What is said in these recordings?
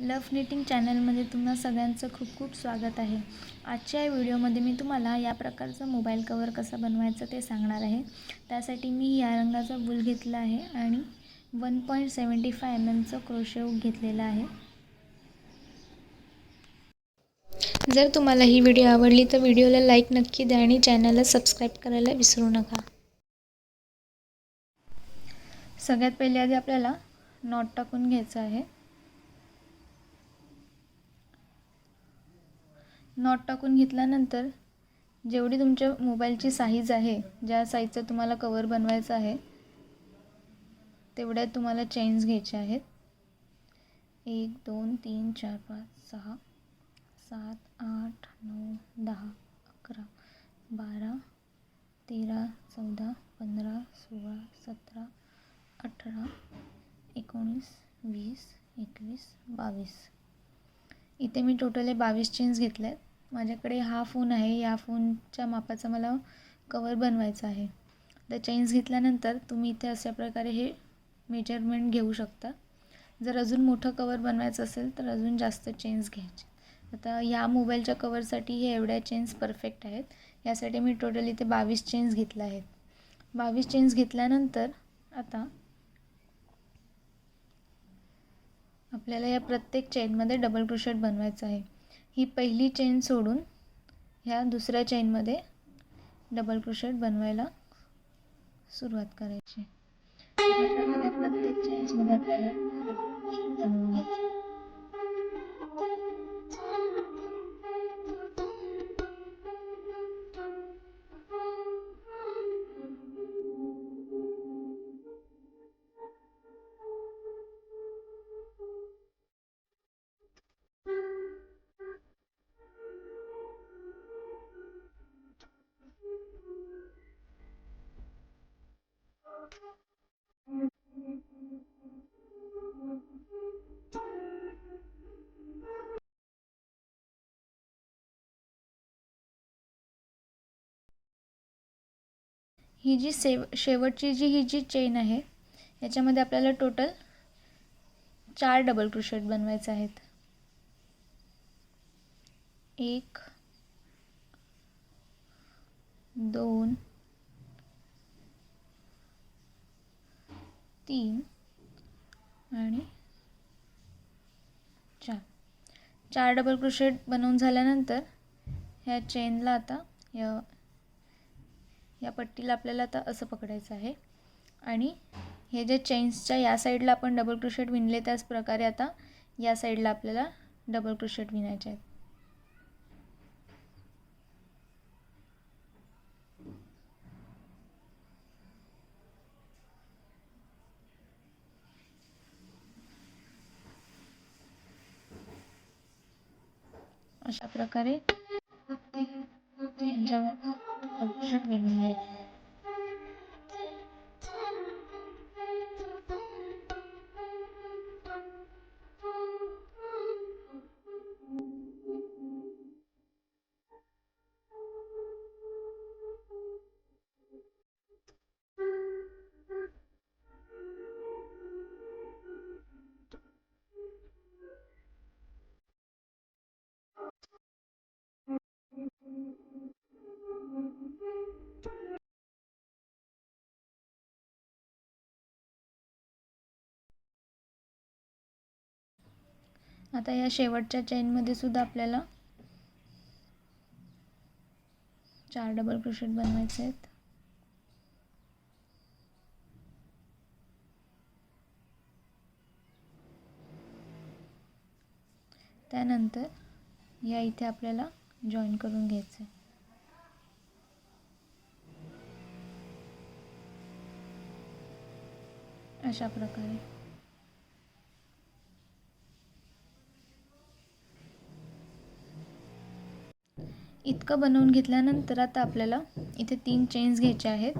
लव knitting चॅनलमध्ये तुम्हा सगळ्यांचं खूप खूप स्वागत आहे. आजच्या या व्हिडिओमध्ये मी तुम्हाला या प्रकारचं मोबाईल कवर कसं बनवायचं ते सांगणार आहे. त्यासाठी मी या रंगाचा वूल घेतला आहे आणि one point seventy five M एमचं crochet घेतलेलं आहे. जर तुम्हाला ही व्हिडिओ आवडली तर व्हिडिओला लाईक नक्की द्या आणि चॅनलला सबस्क्राईब करायला विसरू नका. सगळ्यात पहिले आधी आपल्याला नॉट टाकून घ्यायचं आहे. नॉट टाकून घेतल्यानंतर जेवढी तुमच्या मोबाईलची साईज आहे ज्या साईजचं तुम्हाला कवर बनवायचं आहे तेवढ्या तुम्हाला चेन्स घ्यायच्या आहेत. एक दोन तीन चार पाच सहा सात आठ नऊ दहा अकरा बारा तेरा चौदा पंधरा सोळा सतरा अठरा एकोणीस वीस एकवीस बावीस. इथे मी टोटल हे बावीस चेन्स घेतले आहेत माझ्याकडे हा फोन आहे या फोनच्या मापाचा मला कवर बनवायचा आहे. तर चेन्स घेतल्यानंतर तुम्ही इथे अशा प्रकारे हे मेजरमेंट घेऊ शकता. जर अजून मोठं कवर बनवायचं असेल तर अजून जास्त चेन्स घ्यायचे. आता या मोबाईलच्या कवरसाठी हे एवढ्या चेन्स परफेक्ट आहेत. यासाठी मी टोटल इथे बावीस चेन्स घेतल्या आहेत. बावीस चेन्स घेतल्यानंतर आता आपल्याला या प्रत्येक चेनमध्ये डबल क्रोशेट बनवायचं आहे. ही पहिली चेन सोडून ह्या दुसऱ्या चेनमध्ये डबल क्रोशेट बनवायला सुरुवात करायची. प्रत्येक चेन्समध्ये आपल्याला ही जी सेव शेवटची जी ही जी चेन आहे याच्यामध्ये आपल्याला टोटल चार डबल क्रोशेट बनवायचे आहेत. एक दोन तीन आणि चार. चार डबल क्रोशेट बनवून झाल्यानंतर ह्या चेनला आता या या पट्टीला आपल्याला आता असं पकडायचं आहे. आणि हे जे चेन्सच्या या साईडला आपण डबल क्रोशेट विणले त्याच प्रकारे आता या साईडला आपल्याला डबल क्रोशेट विणायचे आहेत. अशा प्रकारे यांच्यावर क्रोशेट विणून आता या शेवटच्या चेनमध्ये सुद्धा आपल्याला चार डबल क्रोशेट बनवायचे आहेत. त्यानंतर या इथे आपल्याला जॉईन करून घ्यायचं आहे अशा प्रकारे. इतकं बनवून घेतल्यानंतर आता आपल्याला इथे तीन चेन्स घ्यायचे आहेत.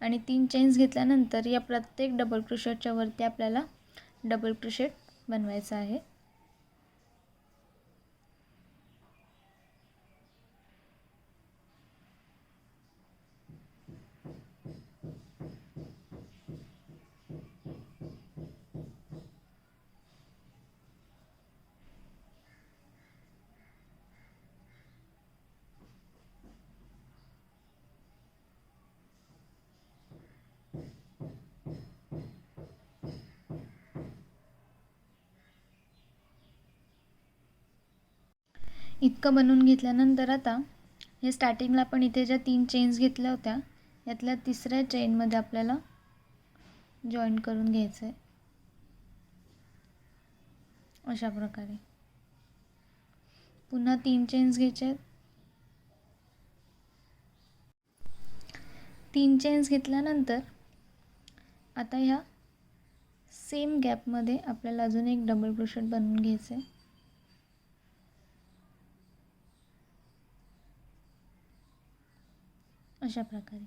आणि तीन चेन्स घेतल्यानंतर या प्रत्येक डबल क्रोशेटच्या वरती आपल्याला डबल क्रोशेट बनवायचं आहे. इतकं बनवून घेतल्यानंतर आता हे स्टार्टिंगला आपण इथे ज्या तीन चेन्स घेतल्या होत्या यातल्या तिसऱ्या चेनमध्ये आपल्याला जॉईन करून घ्यायचं आहे. अशा प्रकारे. पुन्हा तीन चेन्स घ्यायचे आहेत. तीन चेन्स घेतल्यानंतर आता ह्या सेम गॅपमध्ये आपल्याला अजून एक डबल क्रोशेट बनवून घ्यायचं आहे. अशा प्रकारे.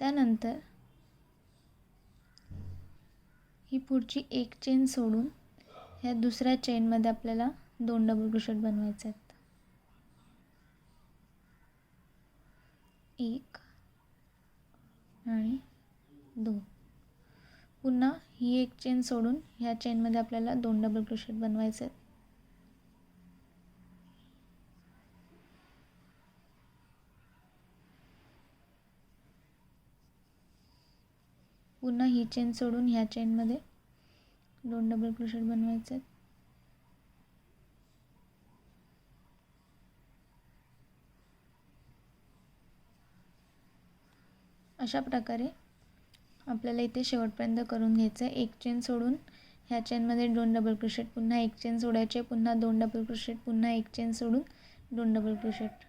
त्यानंतर ही पुढची एक चेन सोडून ह्या दुसऱ्या चेनमध्ये आपल्याला दोन डबल क्रोशेट बनवायचे आहेत. एक आणि दोन. पुन्हा ही एक चेन सोडून ह्या चेनमध्ये आपल्याला दोन डबल क्रोशेट बनवायचे आहेत पुन्हा ही चेन सोडून ह्या चेनमध्ये दोन डबल क्रोशेट बनवायचे आहेत. अशा प्रकारे आपल्याला इथे शेवटपर्यंत करून घ्यायचं आहे. एक चेन सोडून ह्या चेनमध्ये दोन डबल क्रोशेट पुन्हा एक चेन सोडायचे पुन्हा दोन डबल क्रोशेट पुन्हा एक चेन सोडून दोन डबल क्रोशेट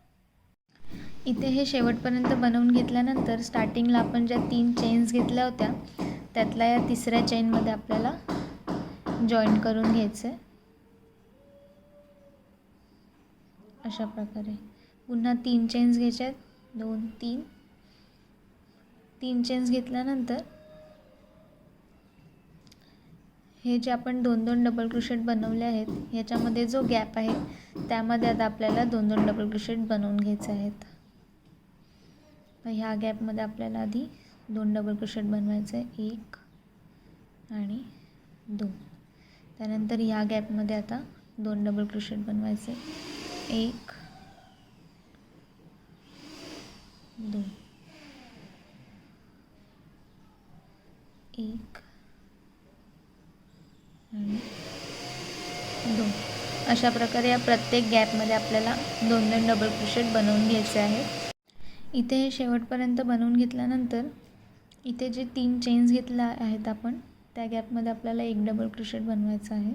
इथे हे शेवटपर्यंत बनवून घेतल्यानंतर स्टार्टिंगला आपण ज्या तीन चेन्स घेतल्या होत्या त्यातला या तिसऱ्या चेनमध्ये आपल्याला जॉईन करून घ्यायचं आहे अशा प्रकारे. पुन्हा तीन चेन्स घ्यायच्या आहेत दोन तीन. तीन चेन्स घेतल्यानंतर हे जे आपण दोन दोन डबल क्रुशेट बनवले आहेत ह्याच्यामध्ये जो गॅप आहे त्यामध्ये आता आपल्याला दोन दोन डबल क्रुशेट बनवून घ्यायचे आहेत. ह्या गॅपमध्ये आपल्याला आधी दोन डबल क्रोशेट बनवायचं आहे. एक आणि दोन. त्यानंतर या गॅपमध्ये आता दोन डबल क्रोशेट बनवायचे एक दोन. एक आणि दोन. अशा प्रकारे या प्रत्येक गॅपमध्ये आपल्याला दोन दोन डबल क्रोशेट बनवून घ्यायचे आहेत इथे हे शेवटपर्यंत बनवून घेतल्यानंतर इथे जे तीन चेन्स घेतल्या आहेत आपण त्या गॅपमध्ये आपल्याला एक डबल क्रोशेट बनवायचं आहे.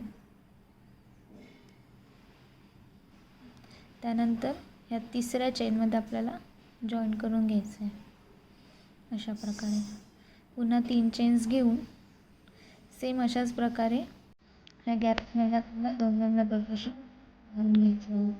त्यानंतर ह्या तिसऱ्या चेनमध्ये आपल्याला जॉईन करून घ्यायचं आहे. अशा प्रकारे. पुन्हा तीन चेन्स घेऊन सेम अशाच प्रकारे ह्या गॅप दोन दोन डबल क्रोशेट घ्यायचं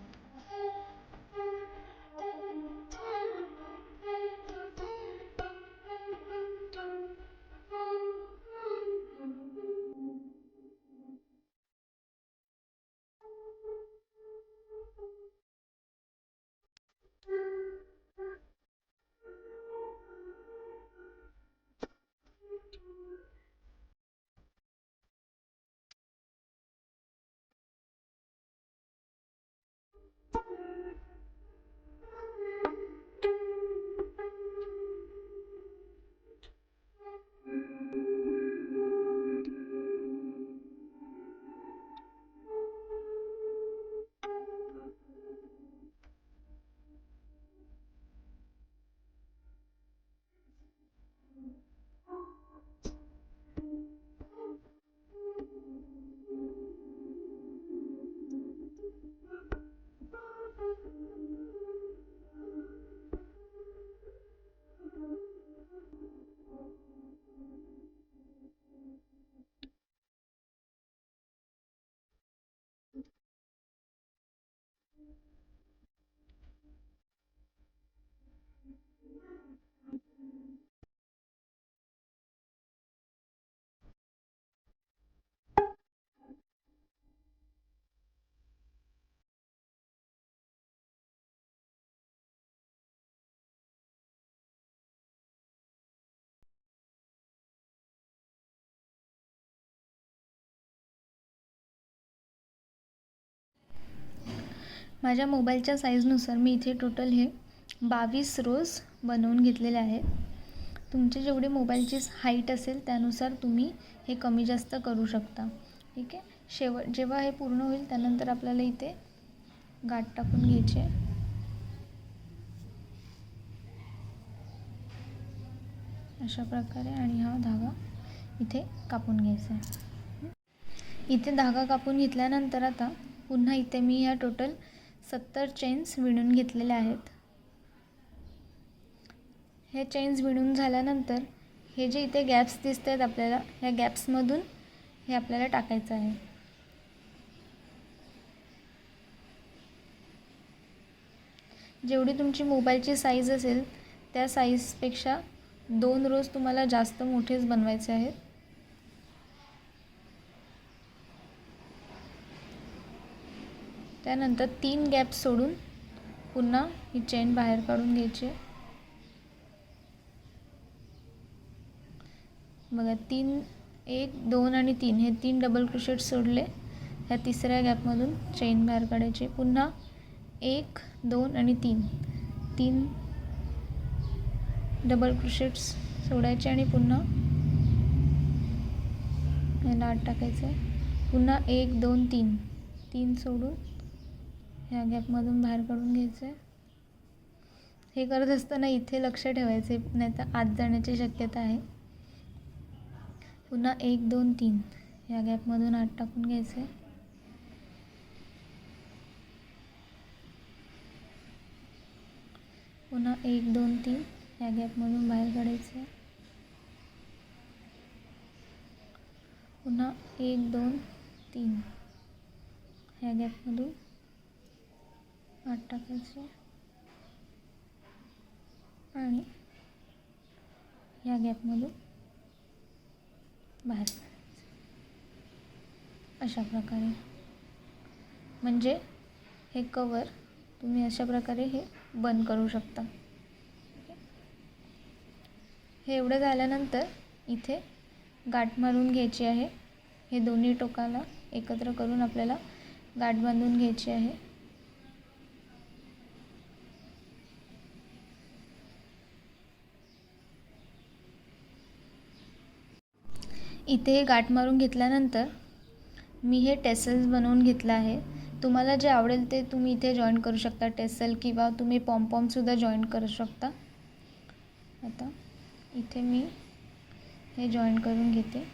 माझ्या मोबाईलच्या साईजनुसार मी इथे टोटल हे बावीस रोज बनवून घेतलेले आहेत तुमचे जेवढे मोबाईलची हाईट असेल त्यानुसार तुम्ही हे कमी जास्त करू शकता. ठीक आहे? शेवट जेव्हा हे पूर्ण होईल त्यानंतर आपल्याला इथे गाठ टाकून घ्यायचे अशा प्रकारे आणि हा धागा इथे कापून घ्यायचा आहे. इथे धागा कापून घेतल्यानंतर आता पुन्हा इथे मी ह्या टोटल सत्तर चेन्स विणून घेतलेल्या आहेत. हे चेन्स विणून झाल्यानंतर हे जे इथे गॅप्स दिसत आहेत आपल्याला ह्या गॅप्समधून हे आपल्याला टाकायचं आहे. जेवढी तुमची मोबाईलची साईज असेल त्या साईजपेक्षा दोन रोज तुम्हाला जास्त मोठेच बनवायचे आहेत. त्यानंतर तीन गॅप सोडून पुन्हा ही चेन बाहेर काढून घ्यायची. बघा तीन एक दोन आणि तीन हे तीन डबल क्रोशेट सोडले. ह्या तिसऱ्या गॅपमधून चेन बाहेर काढायची. पुन्हा एक दोन आणि तीन. तीन डबल क्रोशेट्स सोडायचे आणि पुन्हा याला आत टाकायचं. आहे पुन्हा एक दोन तीन. तीन सोडून ह्या गॅपमधून बाहेर काढून घ्यायचं आहे हे करत असताना इथे लक्ष ठेवायचे नाही तर आत जाण्याची शक्यता आहे. पुन्हा एक दोन तीन. ह्या गॅपमधून आत टाकून घ्यायचं आहे पुन्हा एक दोन तीन. ह्या गॅपमधून बाहेर काढायचं आहे पुन्हा एक दोन तीन. ह्या गॅपमधून आठ टाकायचे. आणि ह्या गॅपमधून बाहेर काढायचं. अशा प्रकारे. म्हणजे हे कवर तुम्ही अशा प्रकारे हे बंद करू शकता. हे एवढं झाल्यानंतर इथे गाठ मारून घ्यायची आहे. हे दोन्ही टोकाला एकत्र करून आपल्याला गाठ बांधून घ्यायची आहे. इथे हे गाठ मारून घेतल्यानंतर मी हे टेसल्स बनवून घेतलं आहे. तुम्हाला जे आवडेल ते तुम्ही इथे जॉईन करू शकता. टेसल किंवा तुम्ही पॉम्पॉमसुद्धा जॉईन करू शकता. आता इथे मी हे जॉईन करून घेते.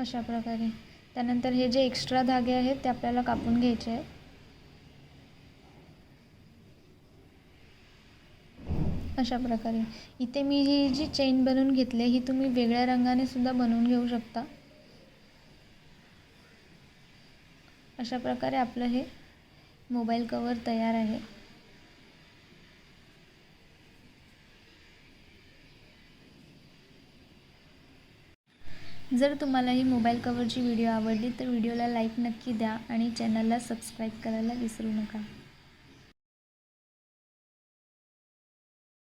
अशा प्रकारे. त्यानंतर हे जे एक्स्ट्रा धागे आहेत ते आपल्याला कापून घ्यायचे आहेत. अशा प्रकारे. इथे मी ही जी चेन बनवून घेतली ही तुम्ही वेगळ्या रंगाने सुद्धा बनवून घेऊ शकता. अशा प्रकारे आपलं हे मोबाईल कवर तयार आहे. जर तुम्हाला ही मोबाईल कवरची व्हिडिओ आवडली तर व्हिडिओला लाईक नक्की द्या आणि चॅनलला सबस्क्राईब करायला विसरू नका.